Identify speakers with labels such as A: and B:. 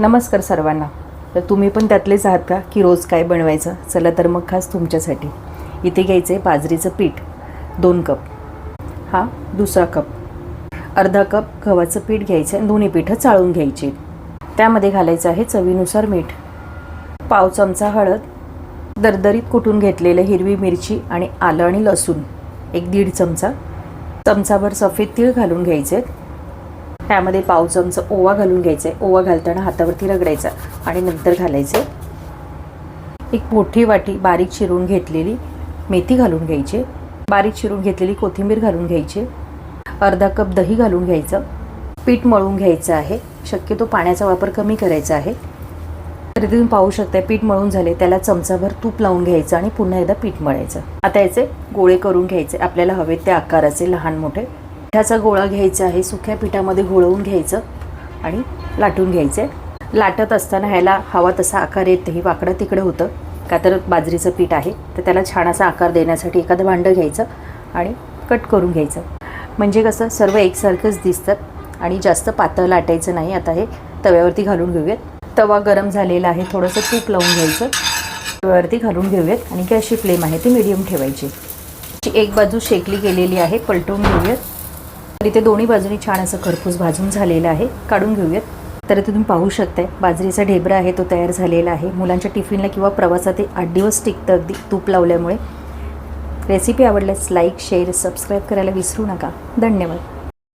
A: नमस्कार सर्वांना. तर तुम्ही पण त्यातलेच आहात का की रोज काय बनवायचं? चला तर मग खास तुमच्यासाठी. इथे घ्यायचं आहे बाजरीचं पीठ दोन कप. हा दुसरा कप. अर्धा कप गव्हाचं पीठ घ्यायचं आहे दोन्ही पिठं चाळून घ्यायची. त्यामध्ये घालायचं आहे चवीनुसार मीठ. पाव चमचा हळद दरदरीत कुटून घेतलेलं हिरवी मिरची आणि आलं आणि लसूण. एक दीड चमचा. चमचाभर सफेद तीळ घालून घ्यायचे आहेत त्यामध्ये पाव चमचं ओवा घालून घ्यायचं. आहे ओवा घालताना हातावरती रगडायचा आणि नंतर घालायचे. एक मोठी वाटी बारीक चिरून घेतलेली मेथी घालून घ्यायची. बारीक चिरून घेतलेली कोथिंबीर घालून घ्यायची. अर्धा कप दही घालून घ्यायचं. पीठ मळून घ्यायचं आहे. शक्यतो पाण्याचा वापर कमी करायचा आहे. तरी तुम्ही पाहू शकता पीठ मळून झाले त्याला चमचाभर तूप लावून घ्यायचं आणि पुन्हा एकदा पीठ मळायचं. आता याचे गोळे करून घ्यायचे. आपल्याला हवे त्या आकाराचे लहान मोठे पिठाचा गोळा घ्यायचा आहे सुक्या पिठामध्ये घोळवून घ्यायचं आणि लाटून घ्यायचं. आहे लाटत असताना ह्याला हवा तसा आकार येत ही वाकडं तिकडं होतं. का तर बाजरीचं पीठ आहे तर त्याला छान असा आकार देण्यासाठी एखादं भांडं घ्यायचं आणि कट करून घ्यायचं. म्हणजे कसं सर्व एकसारखंच दिसतात आणि जास्त पातळ लाटायचं नाही. आता हे तव्यावरती घालून घेऊयात. तवा गरम झालेला आहे थोडंसं तूप लावून घ्यायचं. तव्यावरती घालून घेऊयात आणि गॅसची फ्लेम आहे ती मिडियम ठेवायची. एक बाजू शेकली गेलेली आहे पलटवून घेऊयात. तर इथे दोन्ही बाजूनी छान असं खरपूस भाजून झालेलं आहे. काढून घेऊयात. तर इथे तुम्ही पाहू शकताय बाजरीचा ढेबरा आहे तो तयार झालेला आहे. मुलांच्या टिफिनला किंवा प्रवासात ते आठ दिवस टिकतं अगदी तूप लावल्यामुळे. रेसिपी आवडल्यास लाईक शेअर सबस्क्राईब करायला विसरू नका. धन्यवाद.